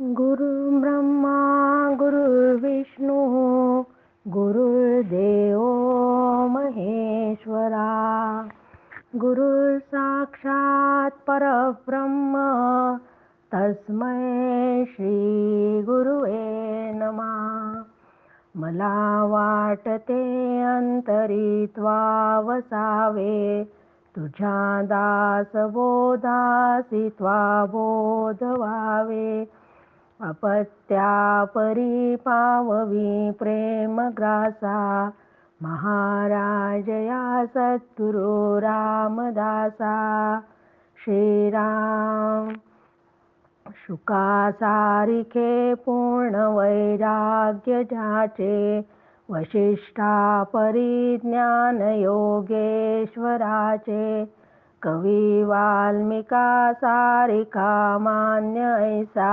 गुरुर्ब्रह्मा गुरुर्विष्णू गुरुर्देव महेश्वरा। गुरु साक्षात परब्रह्म तस्मै श्री गुरुवे नमा। मला वाटते अंतरित्वा वसावे तुझ्या दास बोधासी त्वा बोध व्हावे अपत्या परी पाववी प्रेम ग्रासा महाराजया सद्गुरु रामदासा श्रीराम शुका सारिखे पूर्ण वैराग्य ज्याचे वशिष्ठा परिज्ञान योगेश्वराचे कवी वाल्मिका सारिका मान्य ऐसा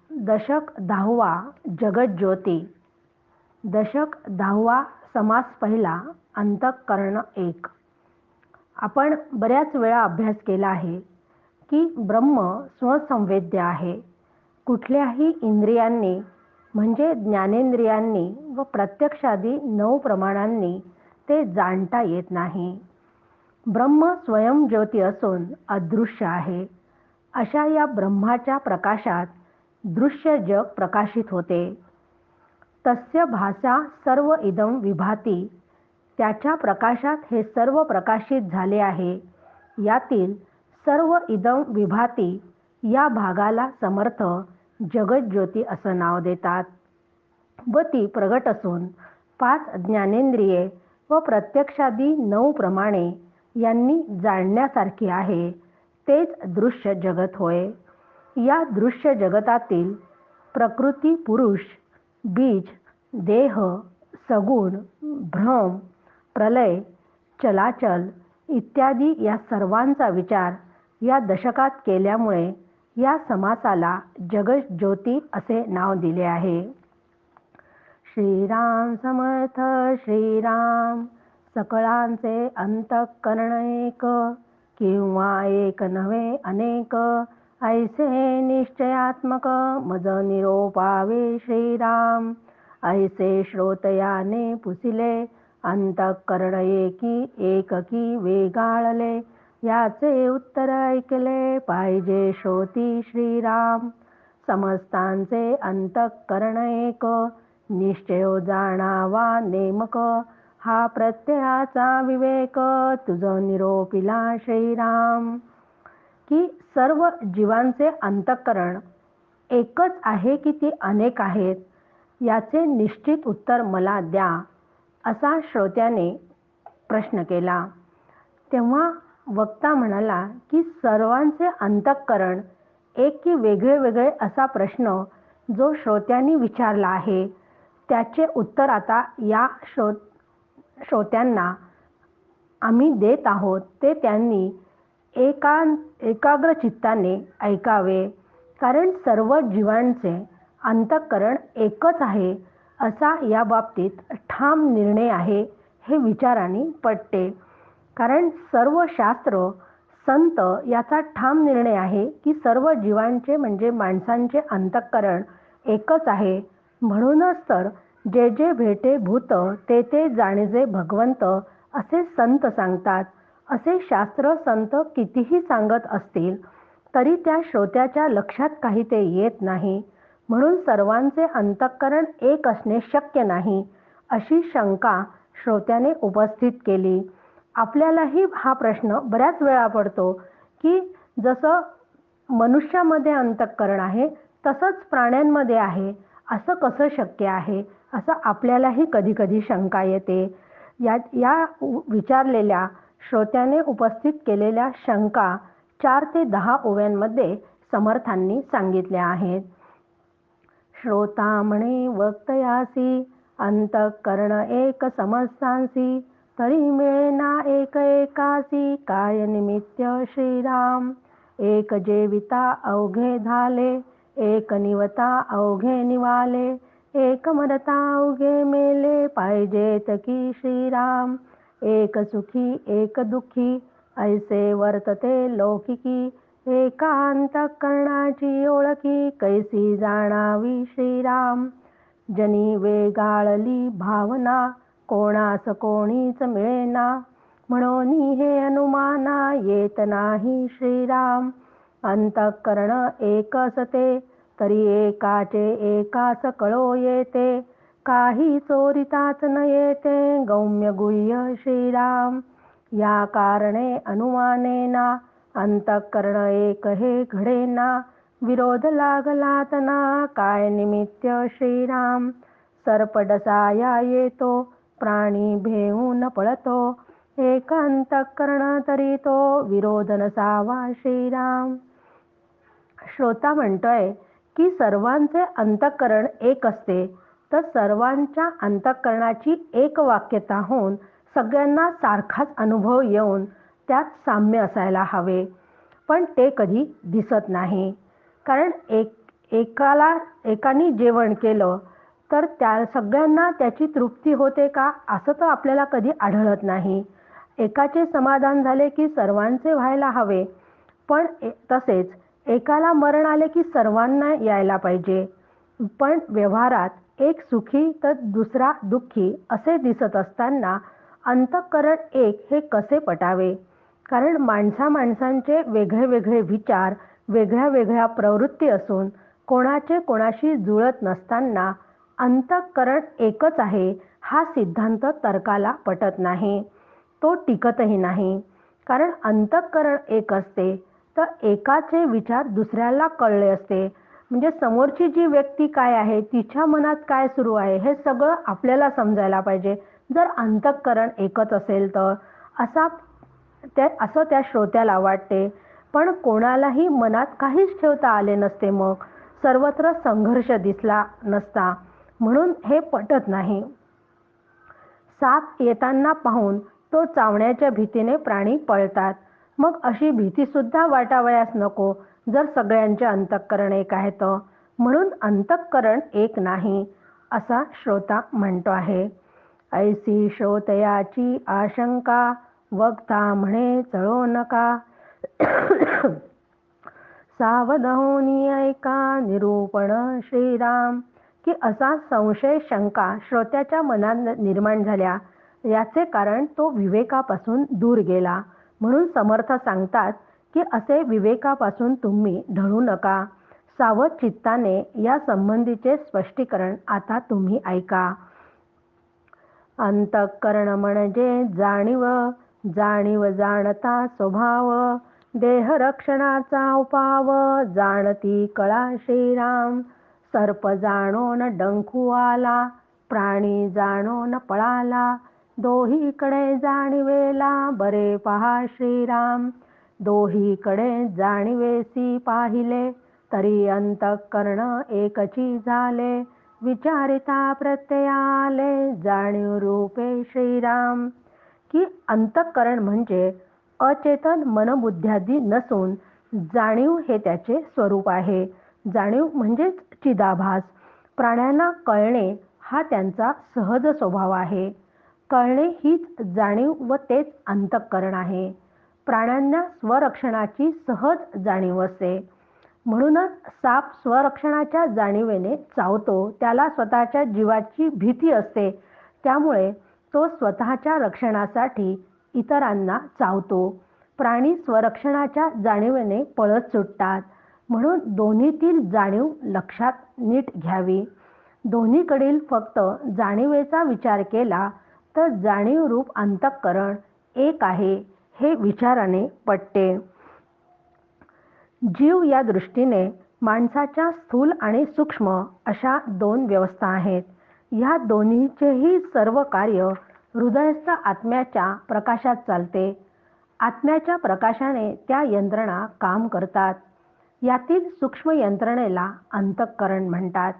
दशक दहावा जगज्योती. दशक दहावा समास पहिला अंतःकरण एक. आपण बऱ्याच वेळा अभ्यास केला आहे की ब्रह्म स्वसंवेद्य आहे. कुठल्याही इंद्रियांनी म्हणजे ज्ञानेंद्रियांनी व प्रत्यक्षादी नऊ प्रमाणांनी ते जाणता येत नाही. ब्रह्म स्वयंज्योती असून अदृश्य आहे. अशा या ब्रह्माच्या प्रकाशात दृश्य जग प्रकाशित होते. तस्य भाषा सर्व इदम विभाती. त्याच्या प्रकाशात हे सर्व प्रकाशित झाले आहे. यातील सर्व इदम विभाती या भागाला समर्थ जगज्योती असं नाव देतात. व ती प्रगट असून पाच ज्ञानेंद्रिये व प्रत्यक्षादी नऊ प्रमाणे यांनी जाणण्यासारखी आहे. तेच दृश्य जगत होय. या दृश्य जगतातील प्रकृती पुरुष बीज देह सगुण भ्रम प्रलय चलाचल इत्यादी या सर्वांचा विचार या दशकात केल्यामुळे या समासाला जगज्योती असे नाव दिले आहे. श्रीराम समर्थ श्रीराम सकळांचे अंतकरण एक किंवा एक नव्हे अनेक ऐसे निश्चयात्मक मज निरोपावे श्रीराम। ऐसे श्रोतयाने पुसिले अंतःकरण एकी एककी वेगाळले याचे उत्तर ऐकले पाहिजे श्रोती श्रीराम। समस्तांचे अंतःकरण एक निश्चय जाणावा नेमक हा प्रत्ययाचा विवेक तुझ निरोपिला श्रीराम। की सर्व जीवांचे अंतःकरण एकच आहे की ती अनेक आहेत याचे निश्चित उत्तर मला द्या असा श्रोत्याने प्रश्न केला. तेव्हा वक्ता म्हणाला की सर्वांचे अंतःकरण एक की वेगळे वेगळे असा प्रश्न जो श्रोत्यांनी विचारला आहे त्याचे उत्तर आता या श्रो श्रोत्यांना आम्ही देत आहोत ते त्यांनी एकां एकाग्र चित्ताने ऐकावे. कारण सर्व जीवांचे अंतःकरण एकच आहे असा या बाबतीत ठाम निर्णय आहे हे विचाराने पटते. कारण सर्व शास्त्र संत याचा ठाम निर्णय आहे की सर्व जीवांचे म्हणजे माणसांचे अंतःकरण एकच आहे. म्हणूनच तर जे जे भेटे भूत ते ते जाणीजे भगवंत असे संत सांगतात. असे शास्त्र संत कितीही सांगत असतील तरी त्या श्रोत्याच्या लक्षात काही ते येत नाही. म्हणून सर्वांचे अंतःकरण एक असणे शक्य नाही अशी शंका श्रोत्याने उपस्थित केली. आपल्यालाही हा प्रश्न बऱ्याच वेळा पडतो की जसं मनुष्यामध्ये अंतःकरण आहे तसंच प्राण्यांमध्ये आहे असं कसं शक्य आहे असं आपल्यालाही कधी कधी शंका येते. या या विचारलेल्या श्रोत्याने उपस्थित केलेल्या शंका चार ते दहा ओव्यांमध्ये समर्थांनी सांगितल्या आहेत. श्रोता म्हणे वक्तयासी अंतकरण एक समस्तांसी तरी मिळेना एक एकासी काय निमित्त श्रीराम? एक जेविता अवघे झाले एक निवता अवघे निवाले एक मरता अवघे मेले पाहिजेत की श्रीराम? एक सुखी एक दुःखी ऐसे वर्तते लौकिकी एकांत कर्णाची ओळखी कैसी जाणावी श्रीराम? जनी वेगाळली भावना कोणास कोणीच मिळेना. म्हणून हे अनुमाना येत नाही श्रीराम. अंतःकरण एकच ते तरी एकाचे एकास कळो येते. काही चोरिताच न येते गौम्य गुह्य श्रीराम. या कारणे अनुमानेना अंतःकरण एक हे घडेना. विरोध लागलात ना काय निमित्त श्रीराम? सर्पडसाया येतो प्राणी भेऊन पळतो. एक अंतःकरण तरी तो विरोध नसावा श्रीराम. श्रोता म्हणतोय की सर्वांचे अंतःकरण एक असते. तर सर्वांच्या अंतःकरणाची एक वाक्यता होऊन सगळ्यांना सारखाच अनुभव येऊन त्यात साम्य असायला हवे. पण ते कधी दिसत नाही. कारण एक एकाला एकाने जेवण केलं तर त्या सगळ्यांना त्याची तृप्ती होते का? असं तर आपल्याला कधी आढळत नाही. एकाचे समाधान झाले की सर्वांचे व्हायला हवे. पण तसेच एकाला मरण आले की सर्वांना यायला पाहिजे. पण व्यवहारात एक सुखी तर दुसरा दुःखी असे दिसत असताना अंतःकरण एक हे कसे पटावे? कारण माणसा माणसांचे वेगळे वेगळे विचार वेगळ्या वेगळ्या प्रवृत्ती असून कोणाचे कोणाशी जुळत नसताना अंतःकरण एकच आहे हा सिद्धांत तर्काला पटत नाही. तो टिकतही नाही. कारण अंतःकरण एक असते तर एकाचे विचार दुसऱ्याला कळले असते. म्हणजे समोरची जी व्यक्ती काय आहे तिच्या मनात काय सुरू आहे हे सगळं आपल्याला समजायला पाहिजे. जर अंतःकरण एकच असेल तर असा त्या असं त्या श्रोत्याला वाटते. पण कोणालाही मनात काहीच ठेवता आले नसते मग. सर्वत्र संघर्ष दिसला नसता. म्हणून हे पटत नाही. साप येताना पाहून तो चावण्याच्या भीतीने प्राणी पळतात. मग अशी भीती सुद्धा वाटावयास नको. जर सगळ्यांचे अंतःकरण एक आहे तर? म्हणून अंतःकरण एक नाही असा श्रोता म्हणतो आहे. ऐसी श्रोतयाची आशंका वक्ता म्हणे चळो नका. सावध होनी ऐका निरूपण श्रीराम. की असा संशय शंका श्रोत्याच्या मनात निर्माण झाल्या. याचे कारण तो विवेकापासून दूर गेला. म्हणून समर्थ सांगतात की असे विवेकापासून तुम्ही ढळू नका. सावध चित्ताने या संबंधीचे स्पष्टीकरण आता तुम्ही ऐका. अंतकरण म्हणजे जाणीव जाणीव जाणता स्वभाव देह रक्षणाचा उपाव जाणती कळा श्रीराम सर्प जाणोन डंखू आला प्राणी जाणोन पळाला दोहीकडे जाणीवेला बरे पहा श्रीराम. दोहीकडे जाणीवेसी पाहिले तरी अंतःकरण एकची झाले. विचारिता प्रत्ययाले जाणीव रूपे श्रीराम. की अंतःकरण म्हणजे अचेतन मनबुद्ध्यादी नसून जाणीव हे त्याचे स्वरूप आहे. जाणीव म्हणजेच चिदाभास. प्राण्यांना कळणे हा त्यांचा सहज स्वभाव आहे. कळणे हीच जाणीव व तेच अंतःकरण आहे. प्राण्यांना स्वरक्षणाची सहज जाणीव असते. म्हणूनच साप स्वरक्षणाच्या जाणीवेने चावतो. त्याला स्वतःच्या जीवाची भीती असते. त्यामुळे तो स्वतःच्या रक्षणासाठी इतरांना चावतो. प्राणी स्वरक्षणाच्या जाणीवेने पळत सुटतात. म्हणून दोन्हीतील जाणीव लक्षात नीट घ्यावी. दोन्हीकडील फक्त जाणीवेचा विचार केला तर जाणीव रूप अंतःकरण एक आहे. हे विचाराने पटते. जीव या दृष्टीने माणसाच्या स्थूल आणि सूक्ष्म अशा दोन व्यवस्था आहेत. ह्या दोन्हीचेही सर्व कार्य हृदयस्थ आत्म्याच्या प्रकाशात चालते. आत्म्याच्या प्रकाशाने त्या यंत्रणा काम करतात. यातील सूक्ष्म यंत्रणेला अंतःकरण म्हणतात.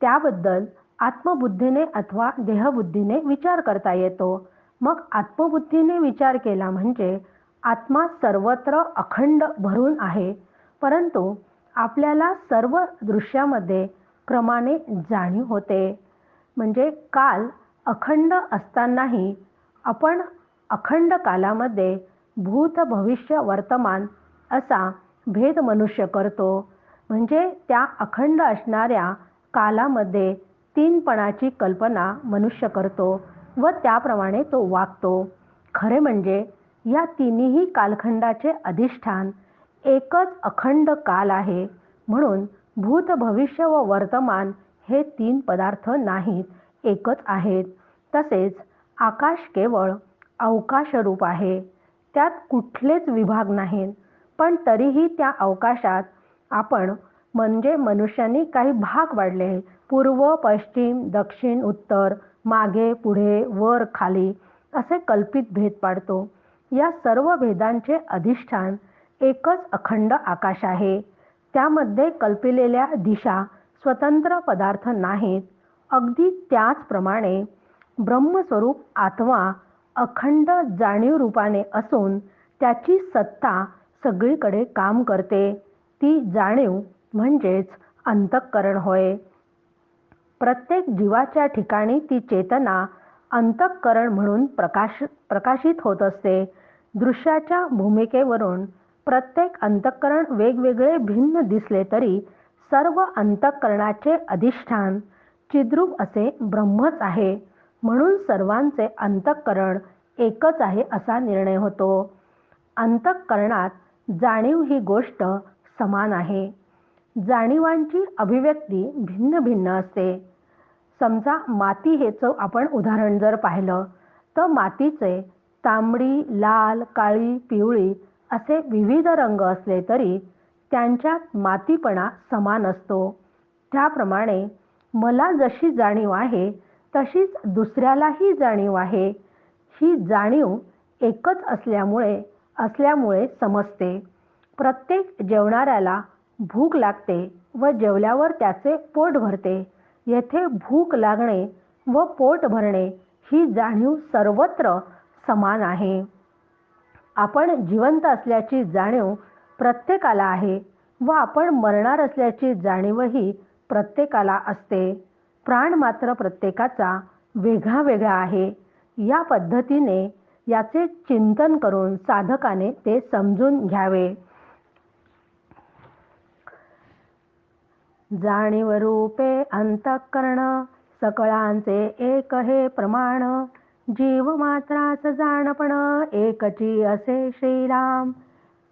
त्याबद्दल आत्मबुद्धीने अथवा देहबुद्धीने विचार करता येतो. मग आत्मबुद्धीने विचार केला म्हणजे आत्मा सर्वत्र अखंड भरून आहे परंतु आपल्याला सर्व दृश्यामध्ये क्रमाने जाणीव होते. म्हणजे काल अखंड असतानाही आपण अखंड कालामध्ये भूत भविष्य वर्तमान असा भेद मनुष्य करतो. म्हणजे त्या अखंड असणाऱ्या कालामध्ये तीनपणाची कल्पना मनुष्य करतो. व त्याप्रमाणे तो वागतो. खरे म्हणजे या तिन्ही कालखंडाचे अधिष्ठान एकच अखंड काल आहे म्हणून भूत भविष्य व वर्तमान हे तीन पदार्थ नाहीत एकच आहेत. तसेच आकाश केवळ अवकाशरूप आहे. त्यात कुठलेच विभाग नाहीत पण तरीही त्या अवकाशात आपण म्हणजे मनुष्यांनी काही भाग वाढले. पूर्व पश्चिम दक्षिण उत्तर मागे पुढे वर खाली असे कल्पित भेद पाडतो. या सर्व भेदांचे अधिष्ठान एकच अखंड आकाश आहे. त्यामध्ये कल्पिलेल्या दिशा स्वतंत्र पदार्थ नाहीत. अगदी त्याचप्रमाणे ब्रह्मस्वरूप आत्मा अखंड जाणीव रूपाने असून त्याची सत्ता सगळीकडे काम करते. ती जाणीव म्हणजेच अंतःकरण होय. प्रत्येक जीवाच्या ठिकाणी ती चेतना अंतःकरण म्हणून प्रकाश प्रकाशित होत असते. दृश्याच्या भूमिकेवरून प्रत्येक अंतःकरण वेगवेगळे भिन्न दिसले तरी सर्व अंतःकरणाचे अधिष्ठान चिद्रूप असे ब्रह्मच आहे. म्हणून सर्वांचे अंतःकरण एकच आहे असा निर्णय होतो. अंतःकरणात जाणीव ही गोष्ट समान आहे. जाणीवांची अभिव्यक्ती भिन्न भिन्न असते. समजा माती हेचं आपण उदाहरण जर पाहिलं तर मातीचे तांबडी लाल काळी पिवळी असे विविध रंग असले तरी त्यांच्यात मातीपणा समान असतो. त्याप्रमाणे मला जशी जाणीव आहे तशीच दुसऱ्यालाही जाणीव आहे. ही जाणीव एकच असल्यामुळे असल्यामुळे समजते. प्रत्येक जेवणाऱ्याला भूक लागते व जेवल्यावर त्याचे पोट भरते. येथे भूक लागणे व पोट भरणे ही जाणीव सर्वत्र समान आहे. आपण जिवंत असल्याची जाणीव प्रत्येकाला आहे व आपण मरणार असल्याची जाणीवही प्रत्येकाला असते. प्राण मात्र प्रत्येकाचा वेगळा वेगळा आहे. या पद्धतीने याचे चिंतन करून साधकाने ते समजून घ्यावे. जाणीव रूपे अंतःकरण सकळांचे एक हे प्रमाण जीव मात्राच जाणपण एकची असे श्रीराम.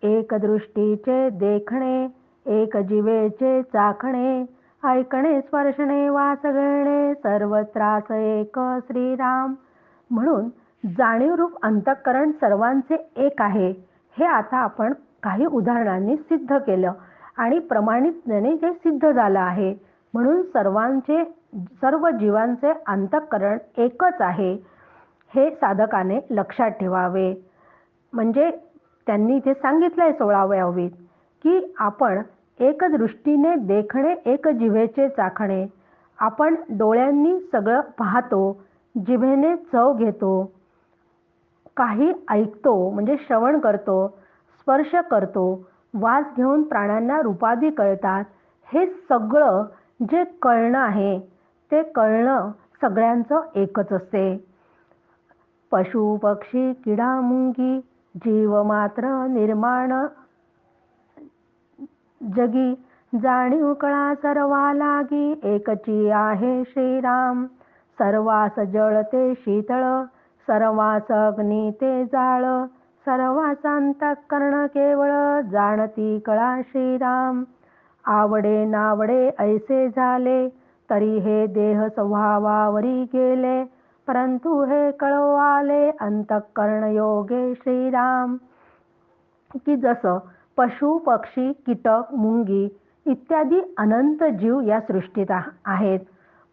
एक दृष्टीचे देखणे एक जीवेचे चाखणे ऐकणे स्पर्शणे वास घेणे सर्वत्रास एक श्रीराम. म्हणून जाणीवरूप अंतःकरण सर्वांचे एक आहे हे आता आपण काही उदाहरणांनी सिद्ध केलं. आणि प्रमाणितपणे जे सिद्ध झालं आहे. म्हणून सर्वांचे सर्व जीवांचे अंतःकरण एकच आहे हे साधकाने लक्षात ठेवावे. म्हणजे त्यांनी इथे आहे सोळाव्यावीत की आपण एक दृष्टीने देखणे एक जिभेचे चाखणे. आपण डोळ्यांनी सगळं पाहतो जिभेने चव घेतो काही ऐकतो म्हणजे श्रवण करतो स्पर्श करतो वास घेऊन प्राण्यांना रूपादी कळतात. हे सगळं जे कळणं आहे ते कळणं सगळ्यांचं एकच असते. पशु पक्षी किडा मुंगी जीव मात्र निर्माण. जगी जाणीव कळा सर्वा लागी एकची आहे श्रीराम. सर्वास जळते शीतळ सर्वास अग्नी ते जाळ. सर्वाचा अंतःकरण केवळ जाणती कळा श्रीराम. आवडे नावडे ऐसे झाले तरी हे देह स्वभावावरी गेले परंतु हे कळवाले अंतःकरण योगे श्रीराम. की जसं पशु पक्षी कीटक मुंगी इत्यादी अनंत जीव या सृष्टीत आहेत.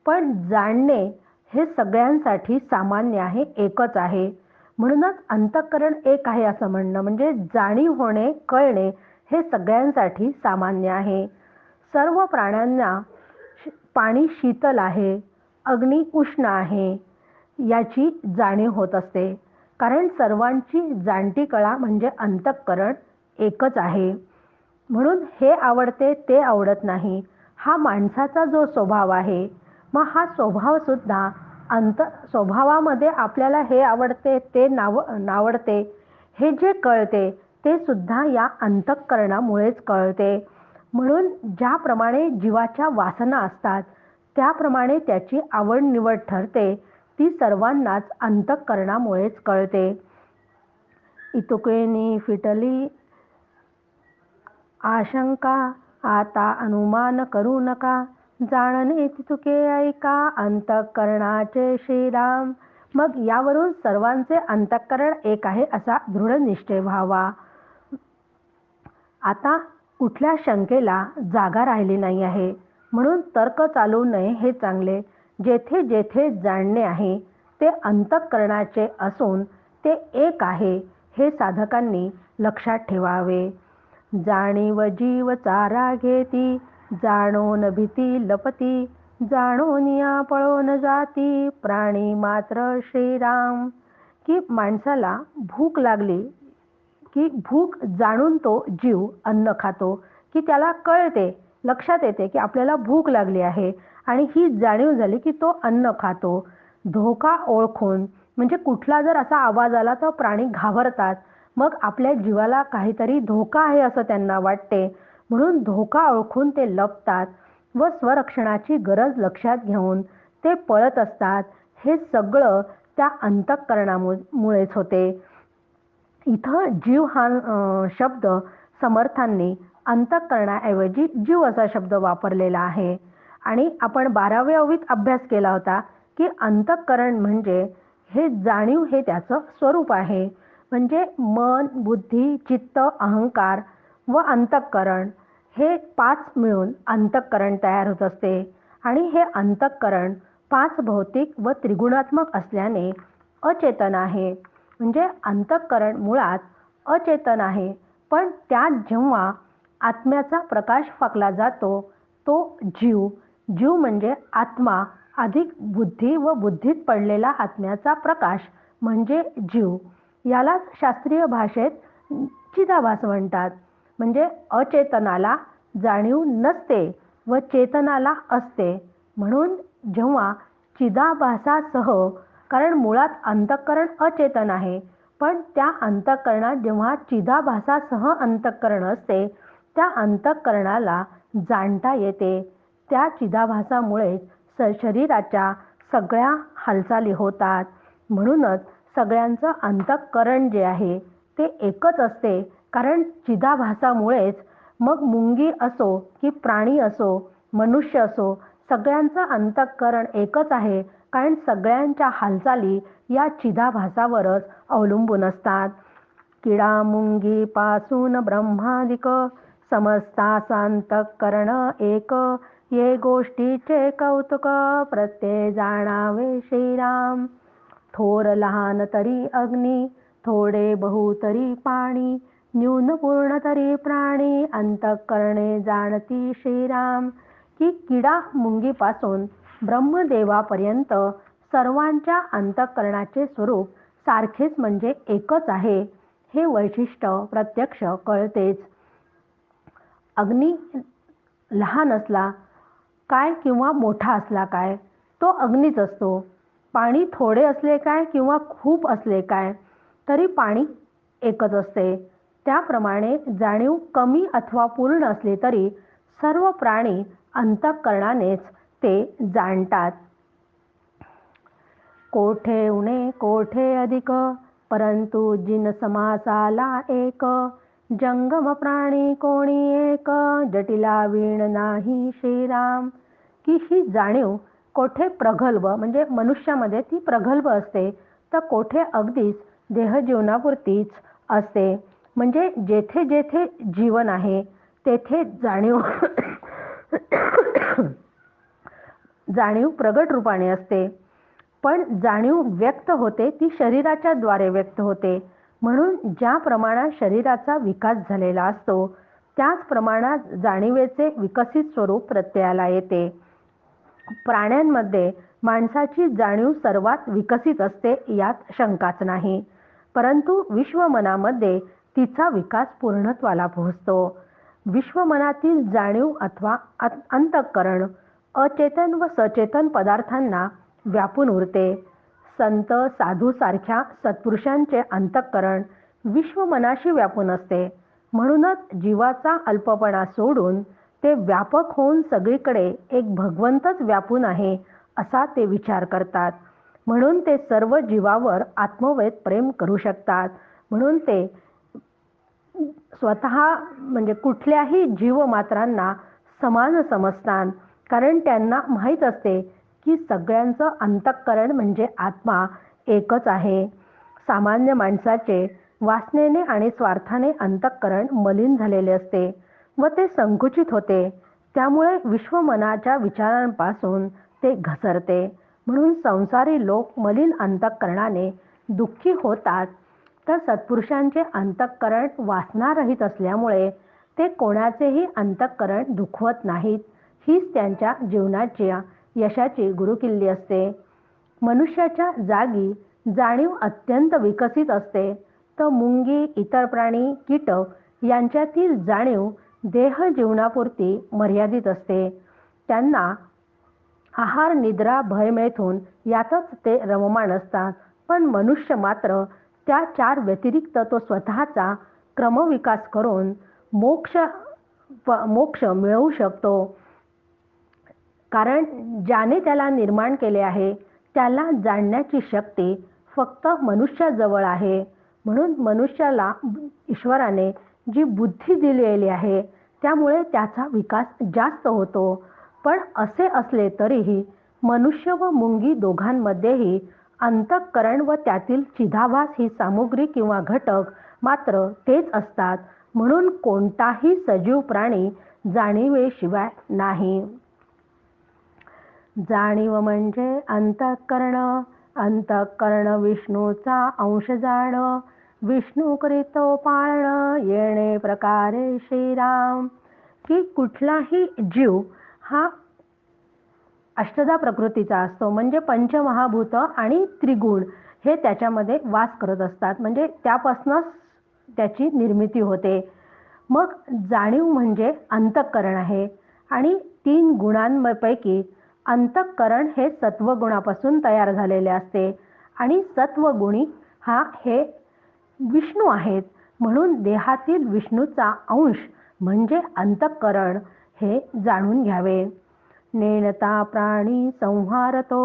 पण जाणणे हे सगळ्यांसाठी सामान्य आहे एकच आहे. म्हणूनच अंतःकरण एक आहे असं म्हणणं. म्हणजे जाणीव होणे कळणे हे सगळ्यांसाठी सामान्य आहे. सर्व प्राण्यांना पाणी शीतल आहे अग्नी उष्ण आहे याची जाणीव होत असते. कारण सर्वांची जाणती कळा म्हणजे अंतःकरण एकच आहे. म्हणून हे आवडते ते आवडत नाही. हा माणसाचा जो स्वभाव आहे मग हा स्वभावसुद्धा अंत स्वभावामध्ये आपल्याला हे आवडते ते नाव नावडते हे जे कळते ते सुद्धा या अंतःकरणामुळेच कळते. म्हणून ज्याप्रमाणे जीवाच्या वासना असतात त्याप्रमाणे त्याची आवड निवड ठरते ती सर्वांनाच अंतःकरणामुळेच कळते. इतुकेनी फिटली आशंका आता अनुमान करू नका जाणणे चुके ऐका अंतःकरणाचे श्रीराम. मग यावरून सर्वांचे अंतःकरण एक आहे असा दृढ निश्चय व्हावा. आता कुठल्या शंकेला जागा राहिली नाही आहे. म्हणून तर्क चालू नये हे चांगले. जेथे जेथे जाणणे आहे ते अंतःकरणाचे असून ते एक आहे हे साधकांनी लक्षात ठेवावे. जाणीव जीव चारा घेती जाणोन भीती लपती जाणोनिया पळोन जाती प्राणी मात्र श्रीराम. की माणसाला भूक लागली की भूक जाणून तो जीव अन्न खातो की त्याला कळते लक्षात येते की आपल्याला भूक लागली आहे आणि ही जाणीव झाली की तो अन्न खातो. धोका ओळखून म्हणजे कुठला जर असा आवाज आला तर प्राणी घाबरतात. मग आपल्या जीवाला काहीतरी धोका आहे असं त्यांना वाटते. म्हणून धोका ओळखून ते लपतात व स्वरक्षणाची गरज लक्षात घेऊन ते पळत असतात. हे सगळं त्या अंतःकरणामुळेच होते. इथं जीव हा शब्द समर्थांनी अंतःकरणाऐवजी जीव असा शब्द वापरलेला आहे. आणि आपण बाराव्या ओवीत अभ्यास केला होता की अंतःकरण म्हणजे हे जाणीव हे त्याचं स्वरूप आहे. म्हणजे मन बुद्धी चित्त अहंकार व अंतःकरण. हे पाच मिळून अंतःकरण तयार होत असते. आणि हे अंतःकरण पाच भौतिक व त्रिगुणात्मक असल्याने अचेतन आहे. म्हणजे अंतःकरण मुळात अचेतन आहे. पण त्यात जेव्हा आत्म्याचा प्रकाश फाकला जातो तो जीव जीव म्हणजे आत्मा अधिक बुद्धी व बुद्धीत पडलेला आत्म्याचा प्रकाश म्हणजे जीव. यालाच शास्त्रीय भाषेत चिदाभास म्हणतात. म्हणजे अचेतनाला जाणीव नसते व चेतनाला असते. म्हणून जेव्हा चिदाभासासह कारण मुळात अंतःकरण अचेतन आहे पण त्या अंतःकरणात जेव्हा चिदाभासासह अंतःकरण असते त्या अंतःकरणाला जाणता येते. त्या चिदाभासामुळेच स शरीराच्या सगळ्या हालचाली होतात. म्हणूनच सगळ्यांचं अंतःकरण जे आहे ते एकच असते. कारण चिदाभासामुळेच मग मुंगी असो की प्राणी असो मनुष्य असो सगळ्यांचं अंतःकरण एकच आहे कारण सगळ्यांच्या हालचाली या चिदाभासावरच अवलंबून असतात. किडा मुंगी पासून ब्रह्मादिक समस्तासांतकरण एक. ये गोष्टीचे कौतुक प्रत्यय जाणावे श्रीराम. थोर लहान तरी अग्नी थोडे बहु तरी पाणी. न्यून पूर्ण तरी प्राणी अंतःकरणे जाणती श्रीराम. की किडा मुंगीपासून ब्रह्मदेवापर्यंत सर्वांच्या अंतःकरणाचे स्वरूप सारखेच म्हणजे एकच आहे हे वैशिष्ट्य प्रत्यक्ष कळतेच. अग्नी लहान असला काय किंवा मोठा असला काय तो अग्नीच असतो. पाणी थोडे असले काय किंवा खूप असले काय तरी पाणी एकच असते. त्याप्रमाणे जाणीव कमी अथवा पूर्ण असली तरी सर्व प्राणी अंतःकरणानेच ते जाणतात. कोठे उणे कोठे अधिक? परंतु जिन समासाला एक. जंगम प्राणी कोणी एक? जटिला वीण नाही श्रीराम. की ही जाणीव कोठे प्रगल्भ? म्हणजे मनुष्यामध्ये ती प्रगल्भ असते तर कोठे अगदीच देहजीवनापुरतीच असते. म्हणजे जेथे जेथे जीवन आहे तेथे जाणीव जाणीव प्रगट रूपाने असते. पण जाणीव व्यक्त होते ती शरीराच्या द्वारे व्यक्त होते. म्हणून ज्या प्रमाणात शरीराचा विकास झालेला असतो त्याच प्रमाणात जाणीवेचे विकसित स्वरूप प्रत्ययाला येते. प्राण्यांमध्ये माणसाची जाणीव सर्वात विकसित असते यात शंकाच नाही. परंतु विश्वमनामध्ये तिचा विकास पूर्णत्वाला पोहोचतो. विश्वमनातील जाणीव अथवा अंतःकरण अचेतन व सचेतन पदार्थांना व्यापून उरते. संत साधू सारख्या सत्पुरुषांचे अंतःकरण विश्वमनाशी व्यापून असते. म्हणूनच जीवाचा अल्पपणा सोडून ते व्यापक होऊन सगळीकडे एक भगवंतच व्यापून आहे असा ते विचार करतात. म्हणून ते सर्व जीवावर आत्मवेद प्रेम करू शकतात. म्हणून ते स्वतः म्हणजे कुठल्याही जीवमात्रांना समान समजतात कारण त्यांना माहीत असते की सगळ्यांचं अंतःकरण म्हणजे आत्मा एकच आहे. सामान्य माणसाचे वासनेने आणि स्वार्थाने अंतःकरण मलिन झालेले असते व ते संकुचित होते. त्यामुळे विश्वमनाच्या विचारांपासून ते घसरते. म्हणून संसारी लोक मलिन अंतःकरणाने दुःखी होतात. तर सत्पुरुषांचे अंतःकरण वासनारहित असल्यामुळे ते कोणाचेही अंतःकरण दुखवत नाहीत. हीच त्यांच्या जीवनाच्या यशाची गुरुकिल्ली असते. मनुष्याच्या जागी जाणीव अत्यंत विकसित असते. तर मुंगी इतर प्राणी कीटक यांच्यातील जाणीव देह जीवनापुरती मर्यादित असते. त्यांना आहार निद्रा भय मैथून यातच ते रममाण असतात. पण मनुष्य मात्र त्या चार व्यतिरिक्त तो स्वतःचा क्रमविकास करून मोक्ष मोक्ष मिळवू शकतो. कारण ज्याने त्याला निर्माण केले आहे त्याला जाणण्याची शक्ती फक्त मनुष्याजवळ आहे. म्हणून मनुष्याला ईश्वराने जी बुद्धी दिलेली आहे त्यामुळे त्याचा विकास जास्त होतो. पण असे असले तरीही मनुष्य व मुंगी दोघांमध्येही अंतःकरण व त्यातील चिधाभास ही सामुग्री किंवा घटक मात्र तेच असतात म्हणून कोणताही सजीव प्राणी जाणीवेशिवाय नाही. जाणीव म्हणजे अंतःकरण अंतःकरण विष्णूचा अंश जाण विष्णू करीतो पाळण येणे प्रकारे श्रीराम. की कुठलाही जीव हा अष्टदा प्रकृतीचा असतो. म्हणजे पंचमहाभूत आणि त्रिगुण हे त्याच्यामध्ये वास करत असतात. म्हणजे त्यापासूनच त्याची निर्मिती होते. मग जाणीव म्हणजे अंतःकरण आहे. आणि तीन गुणांपैकी अंतःकरण हे सत्वगुणापासून तयार झालेले असते. आणि सत्वगुणी हा हे विष्णू आहेत. म्हणून देहातील विष्णूचा अंश म्हणजे अंतःकरण हे जाणून घ्यावे. नेणता प्राणी संहारतो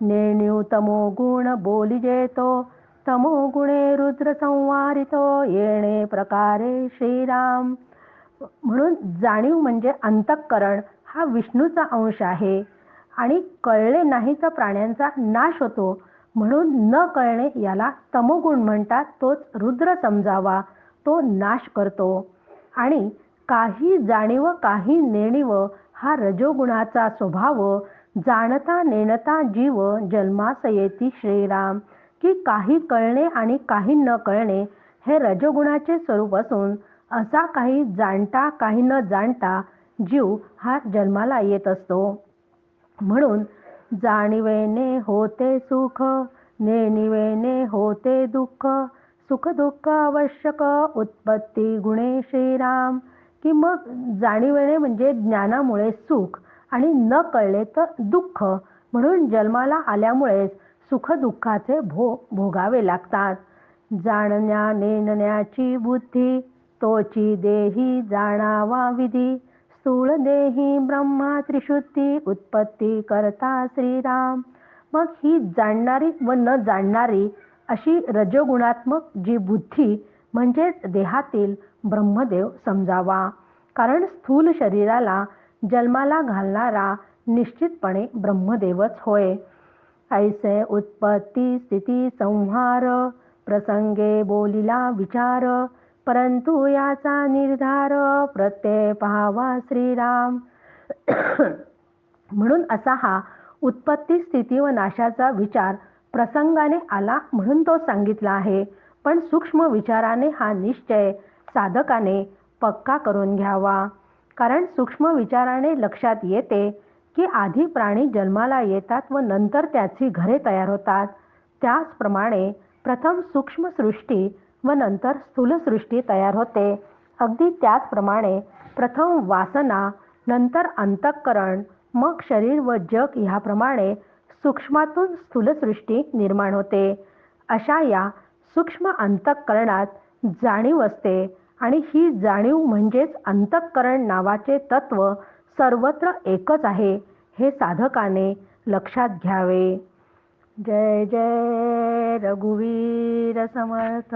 नेणीव तमो गुण बोलिजेतो तमो गुणे रुद्र संवारितो येणे प्रकारे श्रीराम. म्हणून जाणीव म्हणजे अंतःकरण हा विष्णूचा अंश आहे आणि कळले नाही तर प्राण्यांचा नाश होतो. म्हणून न कळणे याला तमोगुण म्हणतात तोच रुद्र समजावा तो नाश करतो. आणि काही जाणीव काही नेणीव हा रजोगुणाचा स्वभाव जाणता नेणता जीव जन्मास येती श्रीराम. की काही कळणे आणि काही न कळणे हे रजोगुणाचे स्वरूप असून असा काही जाणता काही न जाणता जीव हा जन्माला येत असतो. म्हणून जाणीवेने होते सुख नेणिवेने होते दुःख. सुख दुःख आवश्यक उत्पत्ती गुणे श्रीराम. की मग जाणीवेने म्हणजे ज्ञानामुळे सुख आणि न कळले तर दुःख. म्हणून जन्माला आल्यामुळेच सुखदुःखाचे भो भोगावे लागतात. जाणण्या नेणण्याची बुद्धी तोची देही जाणावा विधी. स्थूळ देही ब्रह्मा त्रिशुद्धी उत्पत्ती करता श्रीराम. मग ही जाणणारी व न जाणणारी अशी रजोगुणात्मक जी बुद्धी म्हणजेच देहातील ब्रह्मदेव समजावा. कारण स्थूल शरीराला जन्माला घालणारा निश्चितपणे ब्रह्मदेवच होय. ऐसे उत्पत्ती स्थिती संहार प्रसंगे बोलिला विचार परंतु याचा निर्धार प्रत्यय पाहावा श्रीराम. म्हणून असा हा उत्पत्ती स्थिती व नाशाचा विचार प्रसंगाने आला म्हणून तो सांगितला आहे. पण सूक्ष्म विचाराने हा निश्चय साधकाने पक्का करून घ्यावा. कारण सूक्ष्म विचाराने लक्षात येते की आधी प्राणी जन्माला येतात व नंतर त्याची घरे तयार होतात. त्याचप्रमाणे प्रथम सूक्ष्म सृष्टी व नंतर स्थूलसृष्टी तयार होते. अगदी त्याचप्रमाणे प्रथम वासना नंतर अंतःकरण मग शरीर व जग ह्याप्रमाणे सूक्ष्मातून स्थूलसृष्टी निर्माण होते. अशा या सूक्ष्म अंतःकरणात जाणीव असते आणि ही जाणीव म्हणजेच अंतःकरण नावाचे तत्व सर्वत्र एकच आहे हे साधकाने लक्षात घ्यावे. जय जय रघुवीर समर्थ.